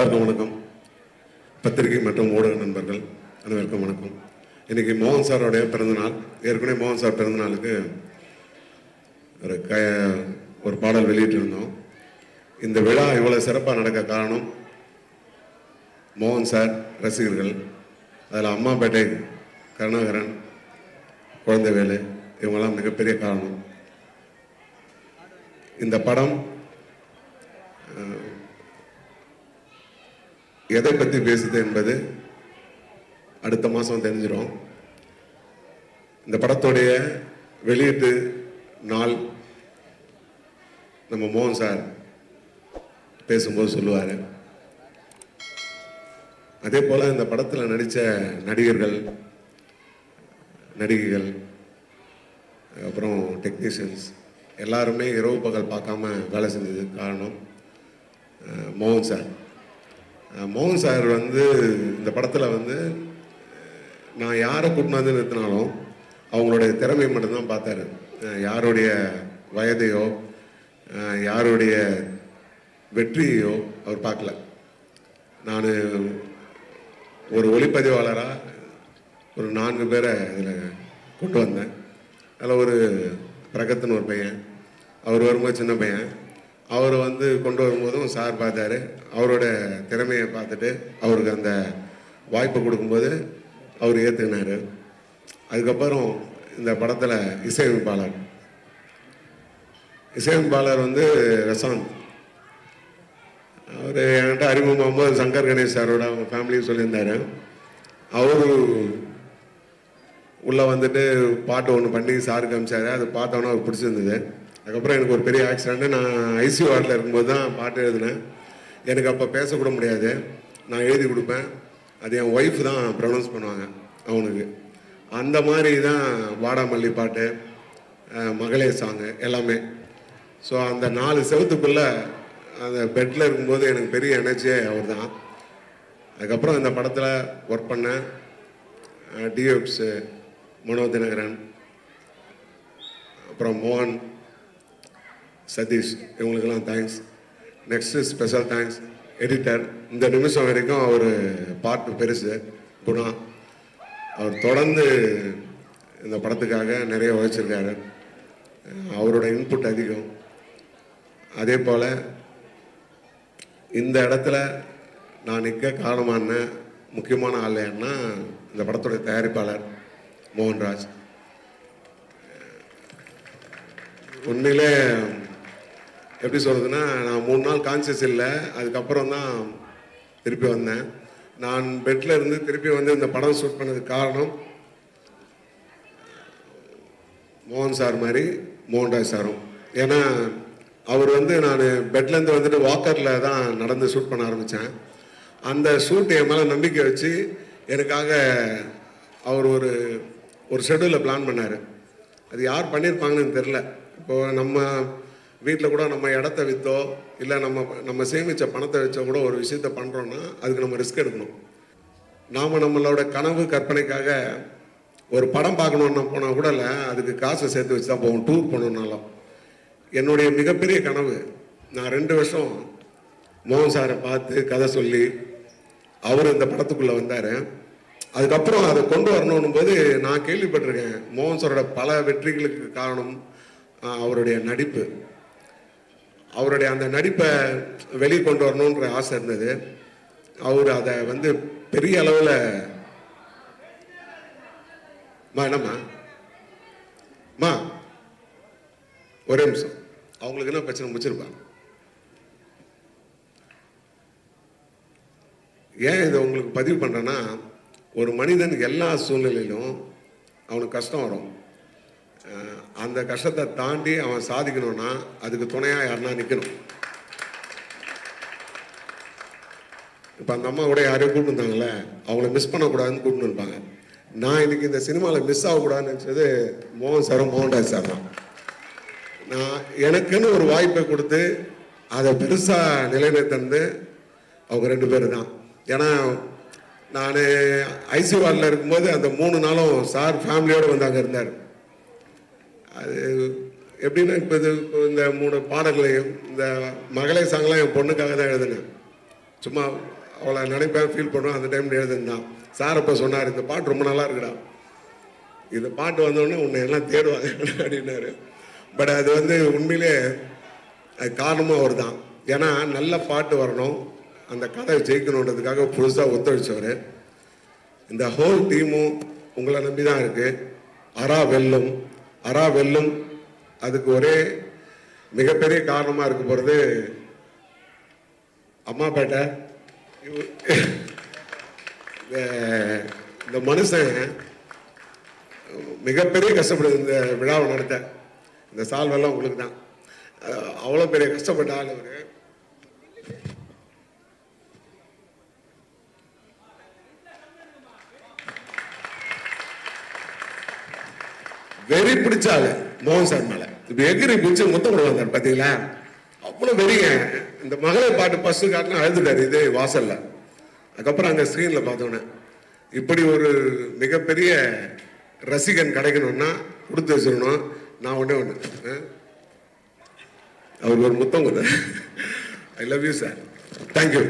எல்லாருக்கும் வணக்கம். பத்திரிகை மற்றும் ஊடக நண்பர்கள் அனைவருக்கும் வணக்கம். இன்னைக்கு மோகன் சாரோடைய பிறந்தநாள் ஏற்கனவே மோகன் சார் பிறந்தநாளுக்கு ஒரு க ஒரு பாடல் வெளியிட்டிருந்தோம். இந்த விழா இவ்வளோ சிறப்பாக நடக்க காரணம் மோகன் சார் ரசிகர்கள். அதில் அம்மாப்பேட்டை கருணாகரன் குழந்தை வேலு இவங்கெல்லாம் மிகப்பெரிய காரணம். இந்த படம் எதை பற்றி பேசுது என்பது அடுத்த மாதம் தெரிஞ்சிடும் இந்த படத்துடைய வெளியீட்டு நாள் நம்ம மோகன் சார் பேசும்போது சொல்லுவார். அதே போல் இந்த படத்தில் நடித்த நடிகர்கள் நடிகைகள் அப்புறம் டெக்னீஷியன்ஸ் எல்லாருமே இரவு பகல் பார்க்காம வேலை செஞ்சதுக்கு காரணம் மோகன் சார். மோகன் சார் வந்து இந்த படத்தில் வந்து நான் யாரை கூட்டினு வந்து நிறுத்தினாலும் அவங்களுடைய திறமையை மட்டும்தான் பார்த்தாரு. யாருடைய வயதையோ யாருடைய வெற்றியையோ அவர் பார்க்கல. நான் ஒரு ஒளிப்பதிவாளராக ஒரு நான்கு பேரை இதில் கொண்டு வந்தேன். அதில் ஒரு பிரகத்துன்னு ஒரு பையன் அவர் வரும்போது சின்ன பையன். அவரை வந்து கொண்டு வரும்போதும் சார் பார்த்தாரு. அவரோட திறமையை பார்த்துட்டு அவருக்கு அந்த வாய்ப்பை கொடுக்கும்போது அவர் ஏற்றுக்கினாரு அதுக்கப்புறம் இந்த படத்தில் இசையமைப்பாளர். இசையமைப்பாளர் வந்து ரசாந்த் அவர் என்கிட்ட அறிமுகமாகும்போது சங்கர் கணேஷ் சாரோட அவங்க ஃபேமிலியும் சொல்லியிருந்தாரு. அவரு உள்ளே வந்துட்டு பாட்டு ஒன்று பண்ணி சாருக்கு காமிச்சார் அது பார்த்தோன்னே அவர் பிடிச்சிருந்தது. அதுக்கப்புறம் எனக்கு ஒரு பெரிய ஆக்சிடென்ட் நான் ஐசியூ வார்டில் இருக்கும்போது தான் பாட்டு எழுதினேன். எனக்கு அப்போ பேசக்கூட முடியாது. நான் எழுதி கொடுப்பேன். அது என் ஒய்ஃப் தான் ப்ரொனவுன்ஸ் பண்ணுவாங்க அவனுக்கு. அந்த மாதிரி தான் வாடாமல்லி பாட்டு மகளே சாங்கு எல்லாமே. ஸோ அந்த நாலு செவத்துக்குள்ளே அந்த பெட்டில் இருக்கும்போது எனக்கு பெரிய எனர்ஜியே அவர் தான் அதுக்கப்புறம் இந்த படத்தில் ஒர்க் பண்ணேன் டிஎப்ஸு மனோ தினகரன் அப்புறம் மோகன் சதீஷ் இவங்களுக்கெல்லாம் thanks next special thanks editor இந்த நிமிஷம் வரைக்கும் அவர் பாட்டு பெருசு குணா. அவர் தொடர்ந்து இந்த படத்துக்காக நிறைய உழைச்சிருக்காரு. அவரோட இன்புட் அதிகம். அதே போல் இந்த இடத்துல நான் நிற்க காரணமான முக்கியமான ஆள் யாருன்னா இந்த படத்துடைய தயாரிப்பாளர் மோகன்ராஜ். உண்மையிலே எப்படி சொல்கிறதுன்னா நான் மூணு நாள் கான்சியஸ் இல்லை அதுக்கப்புறம் தான் திருப்பி வந்தேன். நான் பெட்டில் இருந்து திருப்பி வந்து இந்த படம் ஷூட் பண்ணதுக்கு காரணம் மோகன் சார் மாதிரி மோகன்ராஜ் சாரும். ஏன்னா அவர் வந்து நான் பெட்லேருந்து வந்துட்டு வாக்கரில் தான் நடந்து ஷூட் பண்ண ஆரம்பித்தேன் அந்த ஷூட் என் மேலே நம்பிக்கை வச்சு எனக்காக அவர் ஒரு ஒரு ஷெடியூலை பிளான் பண்ணார். அது யார் பண்ணியிருப்பாங்கன்னு தெரில இப்போது நம்ம வீட்டில் கூட நம்ம இடத்த விற்றோ இல்லை நம்ம நம்ம சேமித்த பணத்தை வச்சோ கூட ஒரு விஷயத்த பண்ணுறோன்னா அதுக்கு நம்ம ரிஸ்க் எடுக்கணும். நாம் நம்மளோட கனவு கற்பனைக்காக ஒரு படம் பார்க்கணுன்னு போனால் கூட இல்லை அதுக்கு காசை சேர்த்து வச்சு தான் போவோம் டூர் போகணுன்னாலும் என்னுடைய மிகப்பெரிய கனவு நான் ரெண்டு வருஷம் மோகன் சாரை பார்த்து கதை சொல்லி அவர் இந்த படத்துக்குள்ளே வந்தார். அதுக்கப்புறம் அதை கொண்டு வரணும் போது நான் கேள்விப்பட்டிருக்கேன் மோகன் சாரோட பல வெற்றிகளுக்கு காரணம் அவருடைய நடிப்பு. அவருடைய அந்த நடிப்பை வெளியே கொண்டு வரணுன்ற ஆசை இருந்தது. அவர் அதை வந்து பெரிய அளவில் மா என்னம்மா? மா ஒரே நிமிஷம். அவங்களுக்கு என்ன பிரச்சனை முடிச்சிருப்பாங்க ஏன் இதை உங்களுக்கு பதிவு பண்ணுறேன்னா ஒரு மனிதன் எல்லா சூழ்நிலையிலும் அவனுக்கு கஷ்டம் வரும். அந்த கஷ்டத்தை தாண்டி அவன் சாதிக்கணும்னா அதுக்கு துணையாக யாருன்னா நிற்கணும் இப்போ அந்த அம்மா கூட யாரையும் கூப்பிட்டு இருந்தாங்களே அவங்கள மிஸ் பண்ணக்கூடாதுன்னு கூப்பிட்டு இருப்பாங்க. நான் இன்றைக்கி இந்த சினிமாவில் மிஸ் ஆகக்கூடாதுன்னு நினச்சது மோகன் சாரும் மோகன்ராஜ் சார் தான். நான் எனக்குன்னு ஒரு வாய்ப்பை கொடுத்து அதை பெருசாக நிலைநிறுத்தந்து அவங்க ரெண்டு பேர் தான். ஏன்னா நான் ஐசி வார்டில் இருக்கும்போது அந்த மூணு நாளும் சார் ஃபேமிலியோடு வந்து அங்கே இருந்தார். அது எப்படின்னா இப்போ இது இப்போ இந்த மூணு பாடல்களையும் இந்த மகளிர் சாங்லாம் என் பொண்ணுக்காக தான் எழுதினேன். சும்மா அவளை நினைப்பேன் ஃபீல் பண்ணுவேன் அந்த டைமில் எழுதுனான் சார் அப்போ சொன்னார் இந்த பாட்டு ரொம்ப நல்லா இருக்குடா. இந்த பாட்டு வந்தோடனே உன்னை எல்லாம் தேடுவாங்க அப்படின்னாரு. பட் அது வந்து உண்மையிலே அது காரணமும் அவர் தான். ஏன்னா நல்ல பாட்டு வரணும். அந்த கதை ஜெயிக்கணுன்றதுக்காக புதுசாக ஒத்துழைச்சவர். இந்த ஹோல் டீமும் உங்களை நம்பி தான் இருக்குது அரா வெல்லும். அரா வெல்லும். அதுக்கு ஒரே மிகப்பெரிய காரணமாக இருக்க போகிறது அம்மாப்பேட்டை இந்த- இந்த மனுஷன் மிகப்பெரிய கஷ்டப்படுது இந்த விழாவை நடத்த. இந்த சால்வெல்லாம் உங்களுக்கு தான் அவ்வளோ பெரிய கஷ்டப்பட்ட ஆள் அவர் வெறி பிடிச்சாங்க மோகன் சார் மேல. இப்ப எகிரி பிடிச்சு முத்தம் கொண்டு பாத்தீங்களா? அவ்வளவு வெறிங்க. இந்த மகளை பாட்டு ஃபர்ஸ்ட் காட்டினா அழுதுட்டாரு இதே வாசல்ல. அதுக்கப்புறம் அங்க ஸ்க்ரீன்ல பார்த்தோன்னே இப்படி ஒரு மிகப்பெரிய ரசிகன் கிடைக்கணும்னா கொடுத்து வச்சிடணும். நான் ஒண்ணே ஒன்று அவர் ஒரு முத்தம் கொடுத்தேன் I love you sir thank you